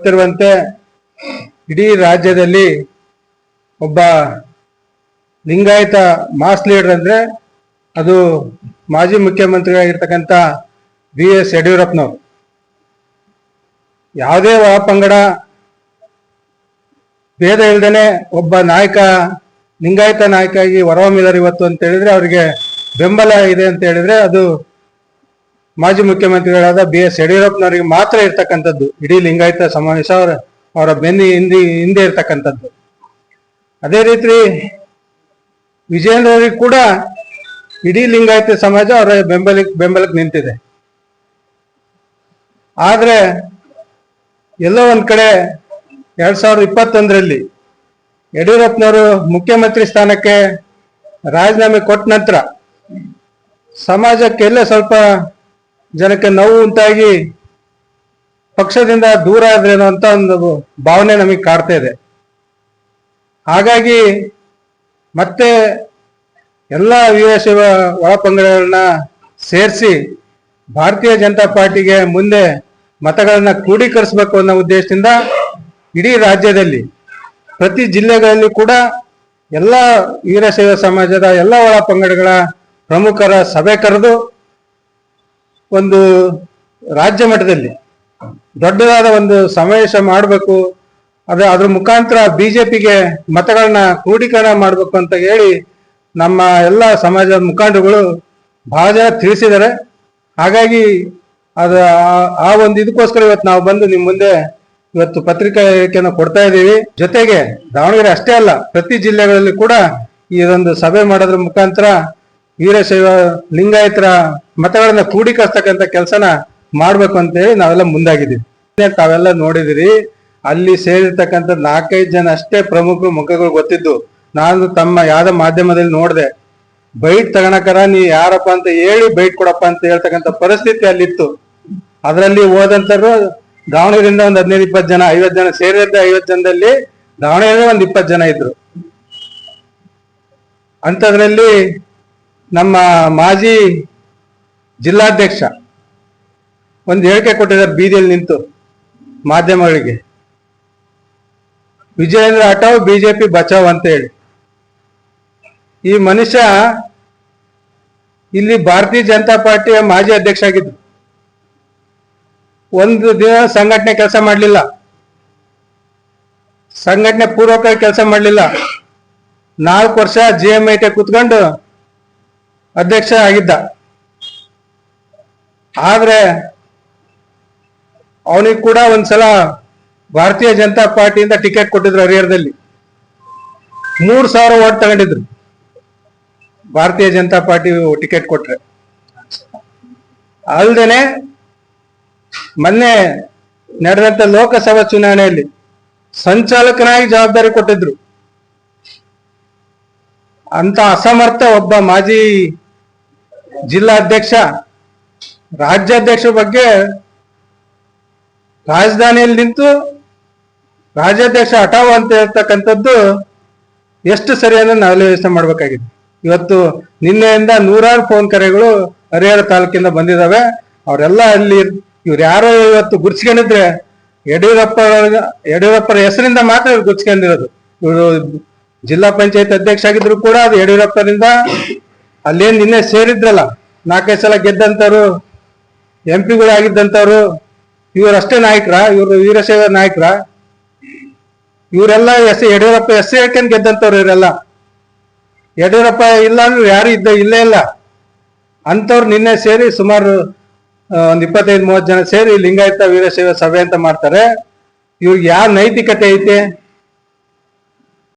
ಗೊತ್ತಿರುವಂತೆ ಇಡೀ ರಾಜ್ಯದಲ್ಲಿ ಒಬ್ಬ ಲಿಂಗಾಯತ ಮಾಸ್ ಲೀಡರ್ ಅಂದ್ರೆ ಅದು ಮಾಜಿ ಮುಖ್ಯಮಂತ್ರಿಯಾಗಿರ್ತಕ್ಕಂಥ ಬಿ ಎಸ್ ಯಡಿಯೂರಪ್ಪನವರು. ಯಾವುದೇ ಒಳ ಪಂಗಡ, ಭೇದ ಇಲ್ದೇನೆ ಒಬ್ಬ ನಾಯಕ, ಲಿಂಗಾಯತ ನಾಯಕ ಆಗಿ ಹೊರಹೊಮ್ಮಿದ್ದಾರೆ ಇವತ್ತು ಅಂತ ಹೇಳಿದ್ರೆ ಅವರಿಗೆ ಬೆಂಬಲ ಇದೆ ಅಂತ ಹೇಳಿದ್ರೆ ಅದು ಮಾಜಿ ಮುಖ್ಯಮಂತ್ರಿಗಳಾದ ಬಿ ಎಸ್ ಯಡಿಯೂರಪ್ಪನವರಿಗೆ ಮಾತ್ರ ಇರ್ತಕ್ಕಂಥದ್ದು. ಇಡೀ ಲಿಂಗಾಯತ ಸಮಾವೇಶ ಅವರ ಅವರ ಬೆನ್ನಿ ಹಿಂದಿ, ಹಿಂದೆ ಇರ್ತಕ್ಕಂಥದ್ದು. ಅದೇ ರೀತಿ ವಿಜಯೇಂದ್ರ ಅವರಿಗೆ ಕೂಡ ಇಡೀ ಲಿಂಗಾಯತ ಸಮಾಜ ಅವರ ಬೆಂಬಲಕ್ಕೆ ಬೆಂಬಲಕ್ಕೆ ನಿಂತಿದೆ. ಆದ್ರೆ ಎಲ್ಲೋ ಒಂದ್ ಕಡೆ ಎರಡ್ ಸಾವಿರದ ಇಪ್ಪತ್ತೊಂದರಲ್ಲಿ ಯಡಿಯೂರಪ್ಪನವರು ಮುಖ್ಯಮಂತ್ರಿ ಸ್ಥಾನಕ್ಕೆ ರಾಜೀನಾಮೆ ಕೊಟ್ಟ ನಂತರ ಸಮಾಜಕ್ಕೆ ಎಲ್ಲ ಸ್ವಲ್ಪ ಜನಕ್ಕೆ ನೋವು ಉಂಟಾಗಿ ಪಕ್ಷದಿಂದ ದೂರ ಆದ್ರೇನೋ ಅಂತ ಒಂದು ಭಾವನೆ ನಮಗೆ ಕಾಡ್ತಾ ಇದೆ. ಹಾಗಾಗಿ ಮತ್ತೆ ಎಲ್ಲ ವೀರಶೈವ ಒಳಪಂಗಡಗಳನ್ನ ಸೇರಿಸಿ ಭಾರತೀಯ ಜನತಾ ಪಾರ್ಟಿಗೆ ಮುಂದೆ ಮತಗಳನ್ನ ಕ್ರೋಢೀಕರಿಸಬೇಕು ಅನ್ನೋ ಉದ್ದೇಶದಿಂದ ಇಡೀ ರಾಜ್ಯದಲ್ಲಿ, ಪ್ರತಿ ಜಿಲ್ಲೆಗಳಲ್ಲಿ ಕೂಡ ಎಲ್ಲ ವೀರಶೈವ ಸಮಾಜದ ಎಲ್ಲ ಒಳ ಪಂಗಡಗಳ ಪ್ರಮುಖರ ಸಭೆ ಕರೆದು ಒಂದು ರಾಜ್ಯ ಮಟ್ಟದಲ್ಲಿ ದೊಡ್ಡದಾದ ಒಂದು ಸಮಾವೇಶ ಮಾಡಬೇಕು, ಅದ ಅದ್ರ ಮುಖಾಂತರ ಬಿಜೆಪಿಗೆ ಮತಗಳನ್ನ ಕ್ರೋಢೀಕರಣ ಮಾಡಬೇಕು ಅಂತ ಹೇಳಿ ನಮ್ಮ ಎಲ್ಲ ಸಮಾಜದ ಮುಖಂಡರುಗಳು ಬಹಳ ಜನ ತಿಳಿಸಿದ್ದಾರೆ. ಹಾಗಾಗಿ ಅದ ಆ- ಒಂದು ಇದಕ್ಕೋಸ್ಕರ ಇವತ್ತು ನಾವು ಬಂದು ನಿಮ್ಮ ಮುಂದೆ ಇವತ್ತು ಪತ್ರಿಕಾ ಹೇಳಿಕೆಯನ್ನು ಕೊಡ್ತಾ ಇದ್ದೀವಿ. ಜೊತೆಗೆ ದಾವಣಗೆರೆ ಅಷ್ಟೇ ಅಲ್ಲ, ಪ್ರತಿ ಜಿಲ್ಲೆಗಳಲ್ಲಿ ಕೂಡ ಈ ಒಂದು ಸಭೆ ಮಾಡೋದ್ರ ಮುಖಾಂತರ ವೀರಶೈವ ಲಿಂಗಾಯತರ ಮತಗಳನ್ನ ಕ್ರೋಢೀಕರಿಸ್ತಕ್ಕಂಥ ಕೆಲಸನ ಮಾಡ್ಬೇಕು ಅಂತ ಹೇಳಿ ನಾವೆಲ್ಲ ಮುಂದಾಗಿದ್ದೀವಿ. ತಾವೆಲ್ಲ ನೋಡಿದಿರಿ, ಅಲ್ಲಿ ಸೇರಿರ್ತಕ್ಕಂಥ ನಾಲ್ಕೈದು ಜನ ಅಷ್ಟೇ ಪ್ರಮುಖ ಮುಖಗಳು ಗೊತ್ತಿದ್ದು. ನಾನು ತಮ್ಮ ಯಾವ್ದೋ ಮಾಧ್ಯಮದಲ್ಲಿ ನೋಡಿದೆ, ಬೈಟ್ ತಗೊಳಕರ ನೀ ಯಾರಪ್ಪ ಅಂತ ಹೇಳಿ ಬೈಟ್ ಕೊಡಪ್ಪ ಅಂತ ಹೇಳ್ತಕ್ಕಂಥ ಪರಿಸ್ಥಿತಿ ಅಲ್ಲಿತ್ತು. ಅದರಲ್ಲಿ ಹೋದಂತರು ದಾವಣಗೆರೆಯಿಂದ ಒಂದ್ ಹದಿನೈದು, ಇಪ್ಪತ್ತು ಜನ, ಐವತ್ತು ಜನ ಸೇರಿದ್ದ ಐವತ್ತು ಜನದಲ್ಲಿ ದಾವಣಗೆರೆ ಒಂದ್ ಇಪ್ಪತ್ತು ಜನ ಇದ್ರು. ಅಂಥದ್ರಲ್ಲಿ ನಮ್ಮ ಮಾಜಿ ಜಿಲ್ಲಾಧ್ಯಕ್ಷ, ಒಂದು ಹೇಳಿಕೆ ಕೊಟ್ಟಿದ್ದಾರೆ ಬೀದಿಯಲ್ಲಿ ನಿಂತು ಮಾಧ್ಯಮಗಳಿಗೆ. ವಿಜಯೇಂದ್ರ ಹಠಾವ್ ಬಿಜೆಪಿ ಬಚಾವ್ ಅಂತ ಹೇಳಿ. ಈ ಮನುಷ್ಯ ಇಲ್ಲಿ ಭಾರತೀಯ ಜನತಾ ಪಾರ್ಟಿಯ ಮಾಜಿ ಅಧ್ಯಕ್ಷ ಆಗಿದ್ದು, ಒಂದು ದಿನ ಸಂಘಟನೆ ಕೆಲಸ ಮಾಡಲಿಲ್ಲ. ಸಂಘಟನೆ ಪೂರ್ವಕ ಕೆಲಸ ಮಾಡಲಿಲ್ಲ. ನಾಲ್ಕು ವರ್ಷ ಜಿ ಎಂ ಐ ಟಿ ಕುತ್ಕೊಂಡು ಅಧ್ಯಕ್ಷ ಆಗಿದ್ದ. ಆದ್ರೆ ಅವನಿಗೆ ಕೂಡ ಒಂದ್ಸಲ ಭಾರತೀಯ ಜನತಾ ಪಾರ್ಟಿಯಿಂದ ಟಿಕೆಟ್ ಕೊಟ್ಟಿದ್ರು ಹರಿಹರದಲ್ಲಿ. ಮೂರ್ ಸಾವಿರ ಓಟ್ ತಗೊಂಡಿದ್ರು. ಭಾರತೀಯ ಜನತಾ ಪಾರ್ಟಿ ಟಿಕೆಟ್ ಕೊಟ್ರೆ. ಅಲ್ದೇನೆ ಮೊನ್ನೆ ನಡೆದಂತ ಲೋಕಸಭಾ ಚುನಾವಣೆಯಲ್ಲಿ ಸಂಚಾಲಕನಾಗಿ ಜವಾಬ್ದಾರಿ ಕೊಟ್ಟಿದ್ರು. ಅಂತ ಅಸಮರ್ಥ ಒಬ್ಬ ಮಾಜಿ ಜಿಲ್ಲಾಧ್ಯಕ್ಷ ರಾಜ್ಯಾಧ್ಯಕ್ಷ ಬಗ್ಗೆ ರಾಜಧಾನಿಯಲ್ಲಿ ನಿಂತು ರಾಜ್ಯಾಧ್ಯಕ್ಷ ಹಠಾವ್ ಅಂತ ಹೇಳ್ತಕ್ಕಂಥದ್ದು ಎಷ್ಟು ಸರಿ ಅಂದ್ರೆ ನಾವೆಲ್ಲ ಯೋಚನೆ ಮಾಡ್ಬೇಕಾಗಿದೆ ಇವತ್ತು ನಿನ್ನೆಯಿಂದ ನೂರಾರು ಫೋನ್ ಕರೆಗಳು ಹರಿಹರ ತಾಲೂಕಿಂದ ಬಂದಿದಾವೆ. ಅವರೆಲ್ಲ ಅಲ್ಲಿ ಇವ್ರು ಯಾರೋ ಇವತ್ತು ಗುರ್ಸ್ಕೊಂಡಿದ್ರೆ ಯಡಿಯೂರಪ್ಪ ಯಡಿಯೂರಪ್ಪರ ಹೆಸರಿಂದ ಮಾತ್ರ ಇವ್ರು ಗುರ್ಸ್ಕೊಂಡಿರೋದು ಇವರು ಜಿಲ್ಲಾ ಪಂಚಾಯತ್ ಅಧ್ಯಕ್ಷ ಆಗಿದ್ರು ಕೂಡ ಅದು ಯಡಿಯೂರಪ್ಪರಿಂದ ಅಲ್ಲೇನ್ ನಿನ್ನೆ ಸೇರಿದ್ರಲ್ಲ. ನಾಲ್ಕೈದು ಸಲ ಗೆದ್ದಂತವ್ರು ಎಂ ಪಿಗಳು ಆಗಿದ್ದಂತವ್ರು ಇವರಷ್ಟೇ ನಾಯಕರ, ಇವರು ವೀರಶೈವ ನಾಯಕರ, ಇವರೆಲ್ಲ ಎಸ್ ಯಡಿಯೂರಪ್ಪ, ಎಸ್ ಹೇಳ್ಕೊಂಡ್ ಗೆದ್ದಂಥವ್ರು ಇವರೆಲ್ಲ. ಯಡಿಯೂರಪ್ಪ ಇಲ್ಲ ಅಂದ್ರೆ ಯಾರು ಇದ್ದ, ಇಲ್ಲೇ ಇಲ್ಲ. ಅಂಥವ್ರು ನಿನ್ನೆ ಸೇರಿ ಸುಮಾರು ಒಂದ್ ಇಪ್ಪತ್ತೈದು, ಮೂವತ್ತು ಜನ ಸೇರಿ ಲಿಂಗಾಯತ ವೀರಶೈವ ಸಭೆ ಅಂತ ಮಾಡ್ತಾರೆ. ಇವ್ರಿಗೆ ಯಾವ ನೈತಿಕತೆ ಐತೆ?